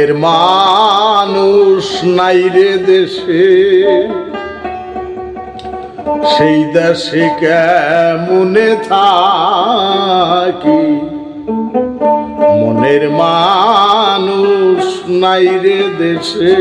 মনের মানুষ নাই রে দেশে। সেই দেশে কেমনে থাকি? মনের মানুষ নাই রে দেশে।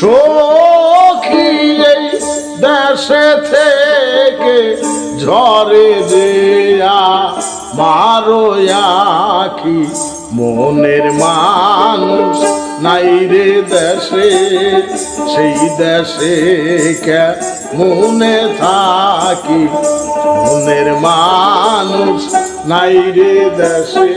সখী দেশে থেকে ঝরে দেয়া মারো আখি। মনের মানুষ নাই রে দেশে, সেই দেশে কে মনে থাকি? মনের মানুষ নাই রে দেশে।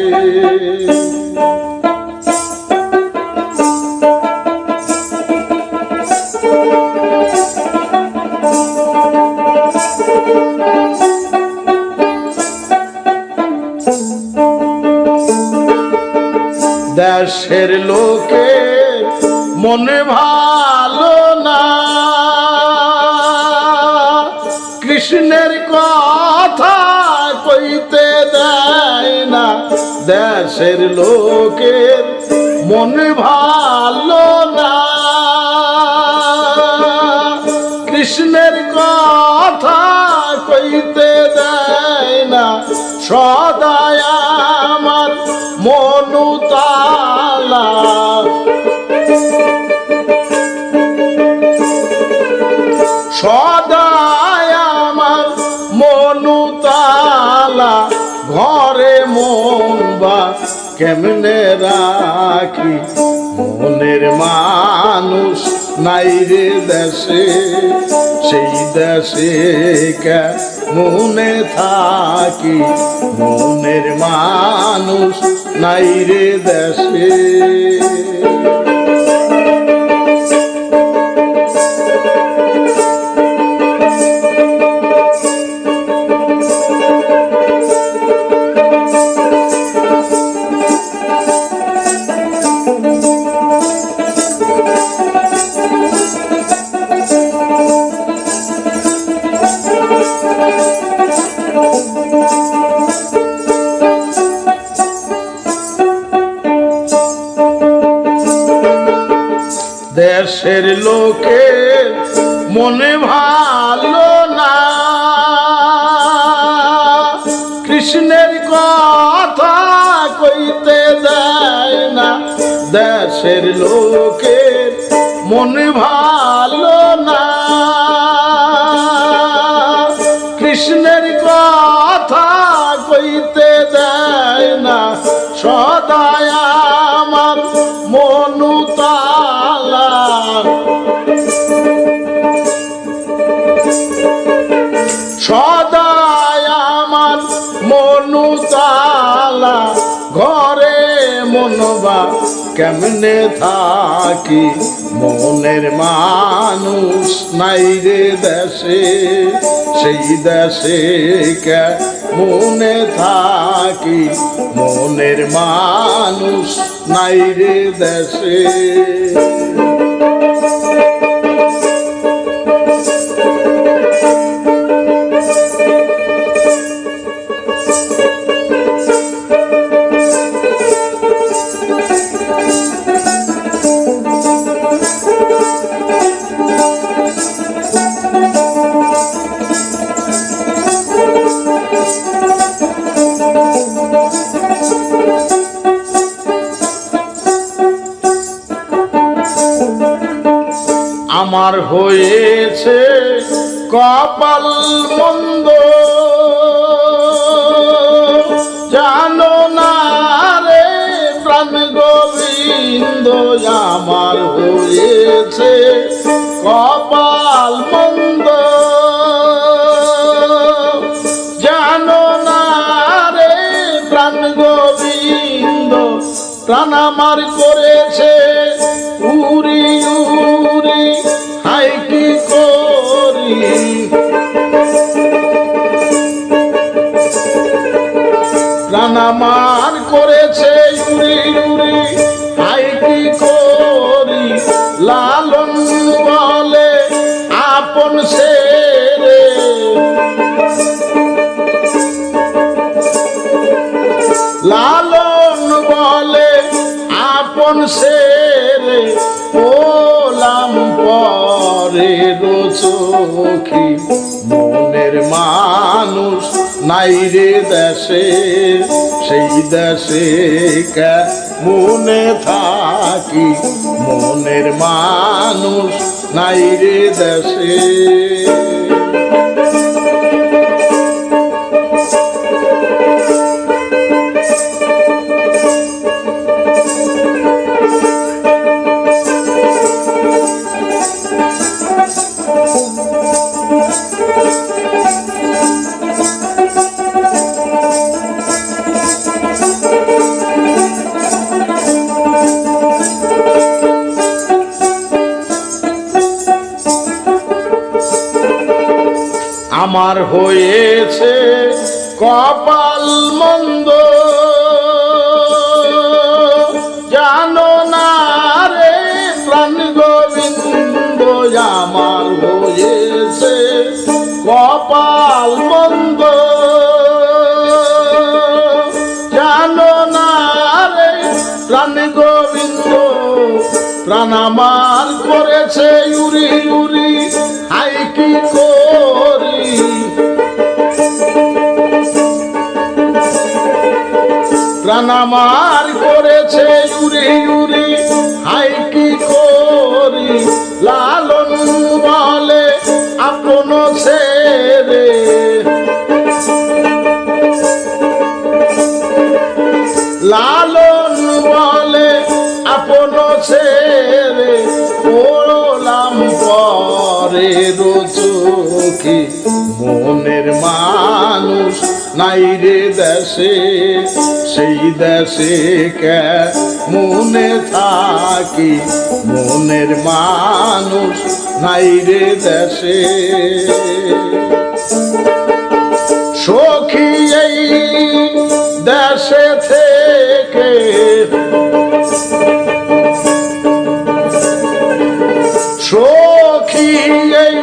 দেশের লোকে মনে ভালো না। কৃষ্ণের কথা কইতে দেয় না। দেশের লোকের মনে ভালো না। কৃষ্ণের কথা কইতে দেয় না। সদায় আমার মনুতালা আমার ঘরে মন বা কেমনে রাখি? মনের মানুষ নাই রে দেশে সেই দেশে মনে থাকি? মনের মানুষ নাই রে দেশে। মনে ভালো না। কৃষ্ণের কথা কইতে দেয় না। দেশের লোকের মনে ভালো না। কৃষ্ণের কথা ঘরে মনবা কেমনে থাকি? মনের মানুষ নাই রে দেশে, সেই দেশে কে মনে থাকি? মনের মানুষ নাই রে দেশে। হয়েছে কপাল মন্দ। জানো না রে প্রাণ গোবিন্দ, আমার হয়েছে কপাল মন্দ। জানো না রে প্রাণ গোবিন্দ, প্রাণ আমার করেছে জানামার করেছে উড়ি উড়ি আই কি করি? লালন বলে আপন সে রে। লালন বলে আপন সে রে। ওলাম পরে রোচোখী নাই রে দেশে সেই দেশে মনে থাকি? মনের মানুষ নাই রে দেশে। আমার হয়েছে কপাল মন্দ। জানো না রে প্রাণ গোবিন্দ, আমার হয়েছে কপাল মন্দ। জানো না রে প্রাণ গোবিন্দ, প্রাণ আমার করেছে ইউরি ইউরি হাই কি করি? প্রাণ আমার করেছে ইউরি ইউরি হাই, কি করি? লালন বলে আপন ছেড়ে লালন বলে আপন ছেড়ে পড়লাম পরে মনের মানুষ নাই রে দেশে, সেই দেশে কে মনে থাকি? মনের মানুষ নাই রে দেশে। সখী এই দেশে থেকে সখী এই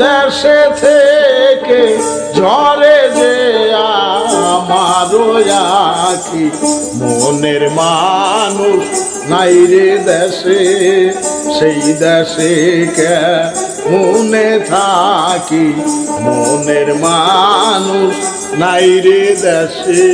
দেশে থেকে ঝরে মনের মানুষ নাই রে দেশে, সেই দেশে কে মনে থাকি? মনের মানুষ নাই রে দেশে।